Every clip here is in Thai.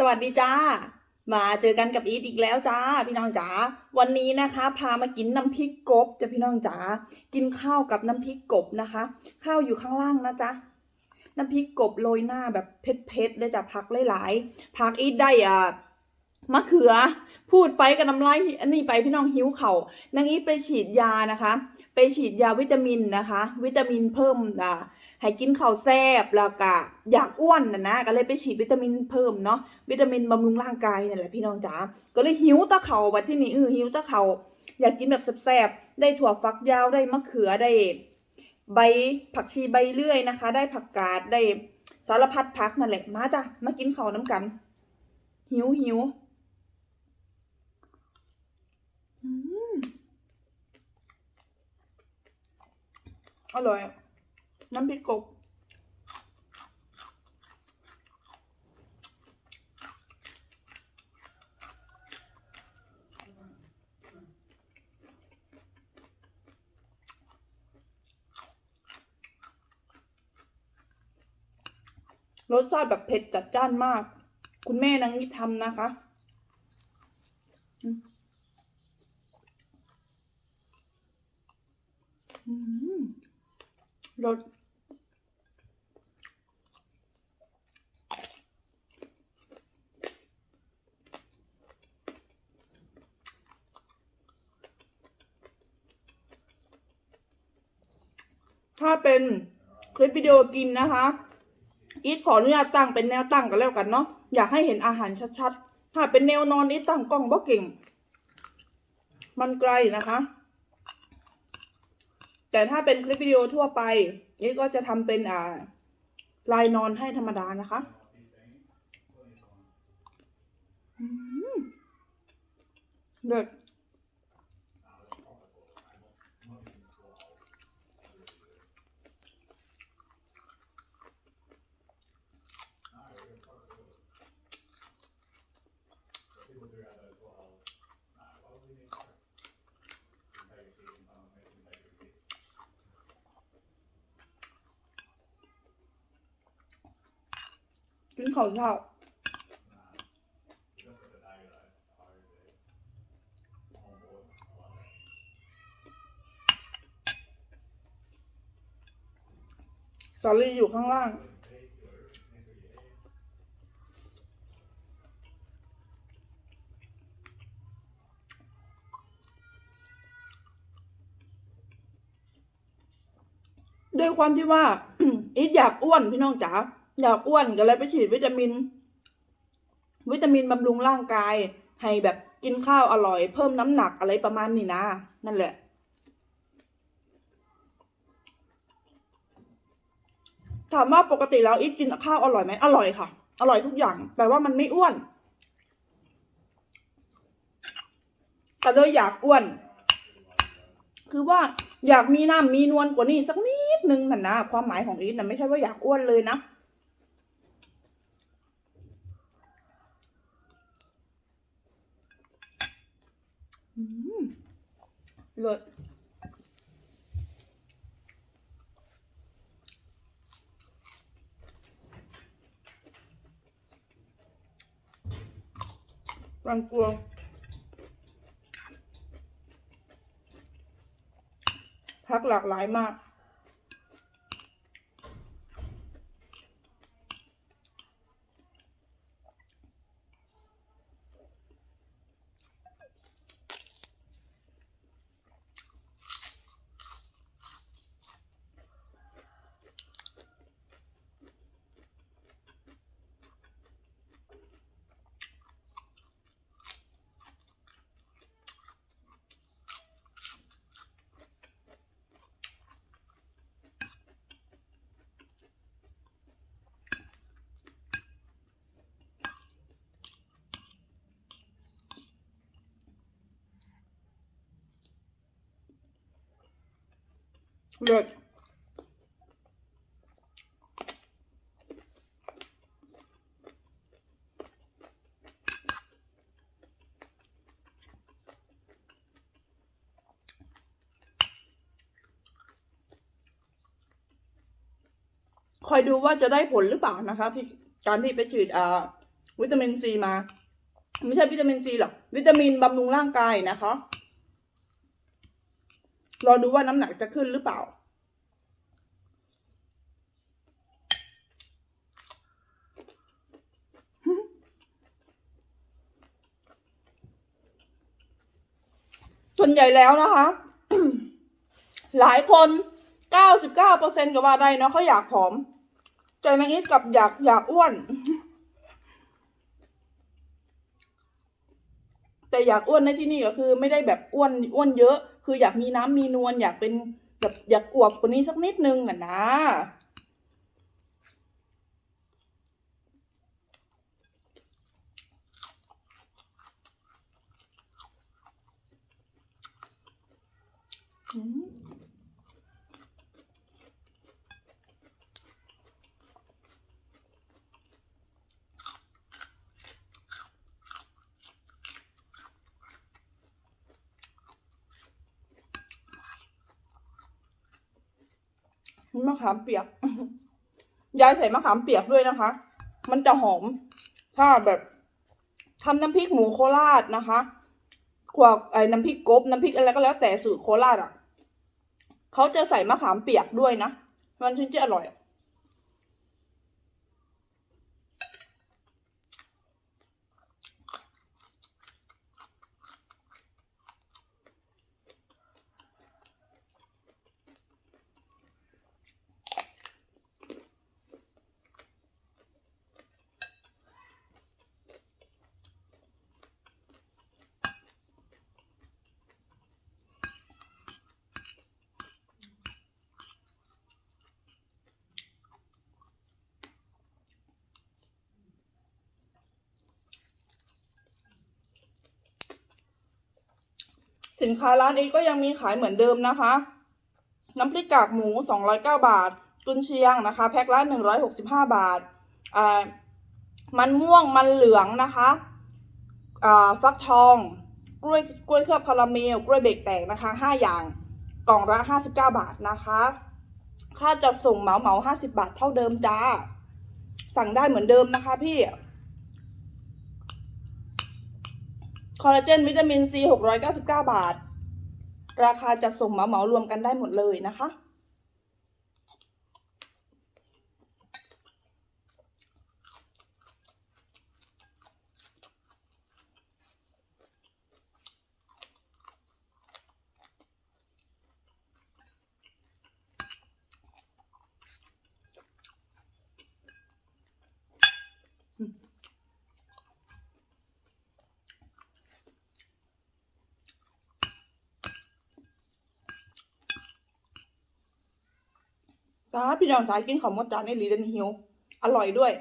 สวัสดีจ้า มาเจอกันกับอีทอีกแล้วจ้า พี่น้องจ๋า วันนี้นะคะ พามากินน้ำพริกกบจ้ะพี่น้องจ๋า กินข้าวกับน้ำพริกกบนะคะ ข้าวอยู่ข้างล่างนะจ๊ะ น้ำพริกกบโรยหน้าแบบเผ็ดๆเลยจ้ะผักหลายๆผักอีทได้อะ มะเขือพูดไปกับน้ำลายอันนี้ไปพี่น้องหิวเข่านางอีไปฉีดยานะคะ ไปฉีดยาวิตามินนะคะ วิตามินเพิ่มอ่าให้กินข้าวแซ่บแล้วก็อยากอ้วนนะนะก็เลยไปฉีดวิตามินเพิ่มเนาะวิตามินบำรุงร่างกายนั่แหละพี่น้องจ๋าก็เลยหิวตะเขาบัดที่นี่เออหิวตะเขาอยากกินแบบแซ่บๆได้ถั่วฟักยาวได้มะเขือได้ ใบผักชีใบเลื่อยนะคะ ได้ผักกาดได้สารพัดผักนั่นแหละมาจ้ะมากินข้าวน้ำกันหิวหิว อร่อย น้ำพริกกบรสชาติแบบเผ็ดจัดจ้านมาก คุณแม่นางนิดทำนะคะ อืมอืม รสถ้าเป็นคลิปวิดีโอกินนะคะ อีทขออนุญาตตั้งเป็นแนวตั้งกันแล้วกันเนาะ อยากให้เห็นอาหารชัดๆ ถ้าเป็นแนวนอนอีทตั้งกล้องบ่เก่ง มันไกลนะคะ แต่ถ้าเป็นคลิปวิดีโอทั่วไป นี่ก็จะทำเป็นอ่าลายนอนให้ธรรมดานะคะเด็ด กินข้าวเช้าสาลีอยู่ข้างล่างด้วยความที่ว่า อีทอยากอ้วนพี่น้องจ๋า อยากอ้วนก็เลยไปฉีดวิตามิน วิตามินบำรุงร่างกาย ให้แบบกินข้าวอร่อย เพิ่มน้ำหนักอะไรประมาณนี้นะ นั่นแหละถามว่าปกติแล้วอีทกินข้าวอร่อยไหมอร่อยค่ะ อร่อยทุกอย่าง แต่ว่ามันไม่อ้วนแต่เลยอยากอ้วน คือว่าอยากมีน้ำมีนวลกว่านี้สักนิดนึงน่ะนะความหมายของอีทน่ะไม่ใช่ว่าอยากอ้วนเลยนะ เลิศรังกลัวพักหลากหลายมาก เลิศคอยดูว่าจะได้ผลหรือเปล่านะคะ ที่การที่ไปฉีดวิตามินซีมา ไม่ใช่วิตามินซีหรอกวิตามินบำรุงร่างกายนะคะ รอดูว่าน้ำหนักจะขึ้นหรือเปล่า ส่วนใหญ่แล้วนะคะ หลายคนเก้าสิบเก้าเปอร์เซ็นก็ว่าได้เนาะเขาอยากผอม ใจนางอีทกับอยากอยากอ้วน แต่อยากอ้วนในที่นี่ก็คือ ไม่ได้แบบอ้วนอ้วนเยอะ คืออยากมีน้ำมีนวลอยากเป็นแบบอยากอวบกว่านี้สักนิดนึงอะนะอืม มะขามเปียก ยายใส่มะขามเปียกด้วยนะคะ มันจะหอม ถ้าแบบทำน้ำพริกหมูโคราชนะคะขวกไอ้น้ำพริกกบน้ำพริกอะไรก็แล้วแต่สูตรโคราชอะ เขาจะใส่มะขามเปียกด้วยนะ มันถึงจะอร่อย สินค้าร้านเองก็ยังมีขายเหมือนเดิมนะคะ น้ำพริกกากหมู 209 บาท กุนเชียงนะคะ แพ็คละ 165 บาทอ่ามันม่วงมันเหลืองนะคะอ่าฟักทองกล้วยกล้วยเคลือบคาราเมล กล้วยเบรกแตกนะคะ 5 อย่างกล่องละ 59 บาทนะคะ ค่าจัดส่งเหมาเหมา50 บาทเท่าเดิมจ้า สั่งได้เหมือนเดิมนะคะพี่ คอลลาเจนวิตามินซี699 บาท ราคาจัดส่งเหมาเหมารวมกันได้หมดเลยนะคะ ตาพี่น้องสายกินข้าวมดจานในลีเดนฮิว อร่อยด้วย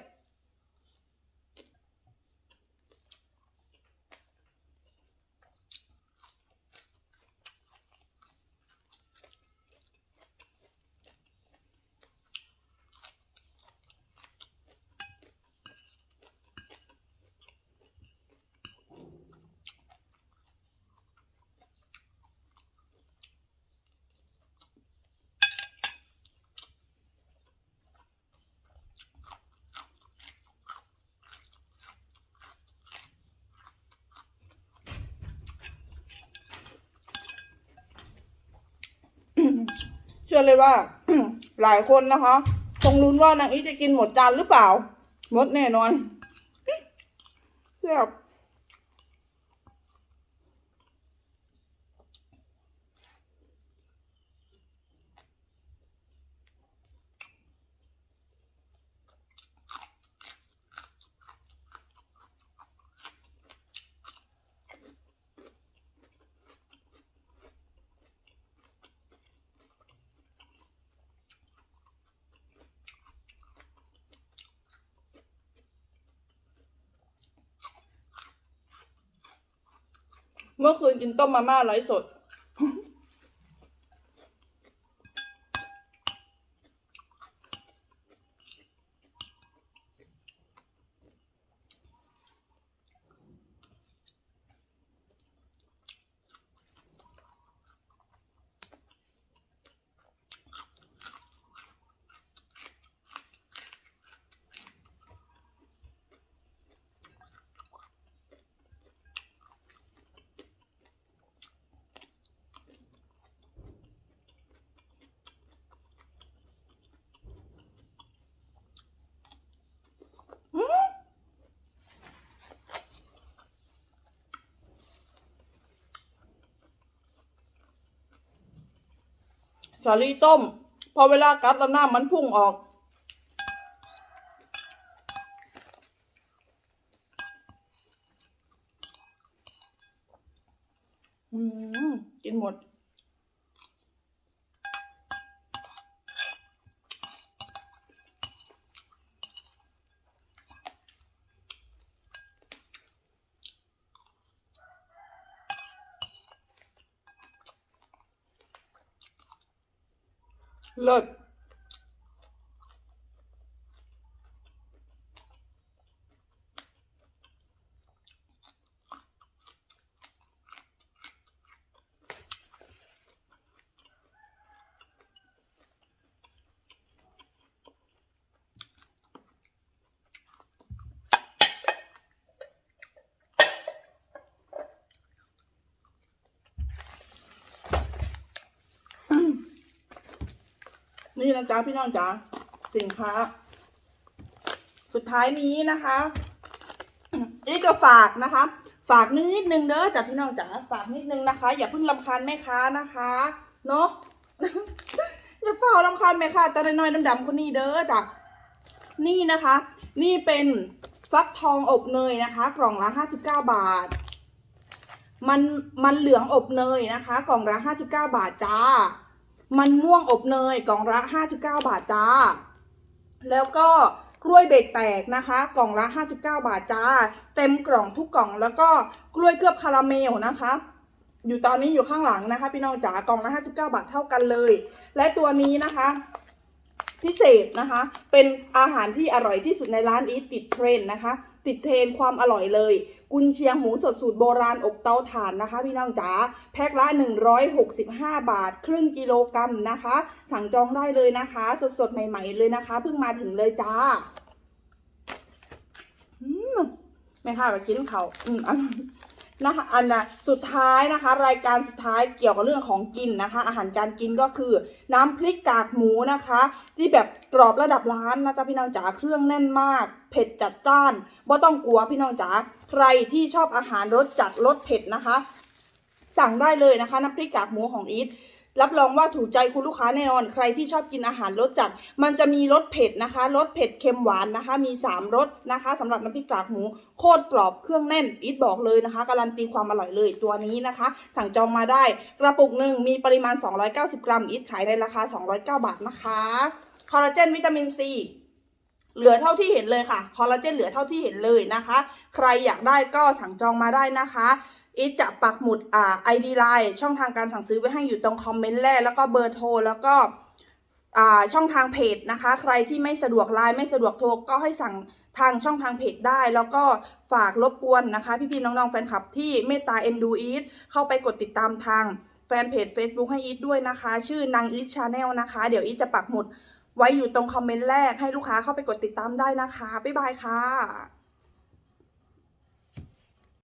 เชื่อเลยว่า หลายคนนะคะคงลุ้นว่านางอีจะกินหมดจานหรือเปล่า หมดแน่นอนเสียบ เมื่อคืนกินต้มมาม่าไร้สด สาลีต้ม พอเวลากัดแล้วหน้ามันพุ่งออก อืม กินหมด เลิศ นี่นะจ๊ะพี่น้องจ๋าสินค้า สุดท้ายนี้นะคะนี่ก็ฝากนะคะ ฝากนิดนึงเด้อจ้ะพี่น้องจ๋าฝากนิดนึงนะคะ อย่าเพิ่งรำคาญแม่ค้านะคะเนาะอย่าเฝ้าลำคาญแม่ค้าตาน้อยดำๆคนนี้เด้อจ้ะนี่นะคะ นี่เป็นฟักทองอบเนยนะคะ กล่องละ59บเก้าบาท มันมันเหลืองอบเนยนะคะ กล่องละ59บาทจ้า มันม่วงอบเนยกล่องละ59 บาทจ้า แล้วก็กล้วยเบรกแตกนะคะ กล่องละ 59 บาทจ้า เต็มกล่องทุกกล่องแล้วก็กล้วยเคลือบคาราเมลนะคะ อยู่ตอนนี้อยู่ข้างหลังนะคะ พี่น้องจ๋ากล่องละ 59 บาทเท่ากันเลย และตัวนี้นะคะ พิเศษนะคะ เป็นอาหารที่อร่อยที่สุดในร้านอีทติดเทรนด์นะคะ ติดเทรนความอร่อยเลย กุนเชียงหมูสดสูตรโบราณอบเตาถ่านนะคะ พี่น้องจ๋าแพ็คละ 165 บาท ครึ่งกิโลกรัมนะคะ สั่งจองได้เลยนะคะ สดๆ ใหม่ ๆ เลยนะคะ เพิ่งมาถึงเลยจ้าอืมแม่ค่ะไปกินเขาอืมอ นะคะอันน่ะสุดท้ายนะคะ รายการสุดท้ายเกี่ยวกับเรื่องของกินนะคะ อาหารการกินก็คือ น้ำพริกกากหมูนะคะ ที่แบบกรอบระดับร้านนะจ๊ะพี่น้องจ๋าเครื่องแน่นมาก เผ็ดจัดจ้านบ่ต้องกลัวพี่น้องจ๋าใครที่ชอบอาหารรสจัดรสเผ็ดนะคะ สั่งได้เลยนะคะ น้ำพริกกากหมูของอีท รับรองว่าถูกใจคุณลูกค้าแน่นอน ใครที่ชอบกินอาหารรสจัด มันจะมีรสเผ็ดนะคะ รสเผ็ดเค็มหวานนะคะ มี 3รสนะคะสำหรับน้ำพริกกากหมู โคตรกรอบเครื่องแน่น อีทบอกเลยนะคะ การันตีความอร่อยเลยตัวนี้นะคะ สั่งจองมาได้ กระปุกหนึ่งมีปริมาณ 290 กรัม อีทขายในราคา 209 บาทนะคะ คอลลาเจนวิตามินซีเหลือเท่าที่เห็นเลยค่ะ คอลลาเจนเหลือเท่าที่เห็นเลยนะคะ ใครอยากได้ก็สั่งจองมาได้นะคะ อีทจะปักหมุดอ่าไอดีไลน์ช่องทางการสั่งซื้อไว้ให้อยู่ตรงคอมเมนต์แรกแล้วก็เบอร์โทรแล้วก็อ่าช่องทางเพจนะคะ ใครที่ไม่สะดวกไลน์ไม่สะดวกโทรก็ให้สั่งทางช่องทางเพจได้ แล้วก็ฝากรบกวนนะคะ พี่ๆน้องๆแฟนคลับที่เมตตาเอ็นดูอีทเข้าไปกดติดตามทางแฟนเพจ Facebook ให้อีทด้วยนะคะ ชื่อนางอีทชาแนลนะคะ เดี๋ยวอีทจะปักหมุดไว้อยู่ตรงคอมเมนต์แรกให้ลูกค้าเข้าไปกดติดตามได้นะคะ บ๊ายบายค่ะ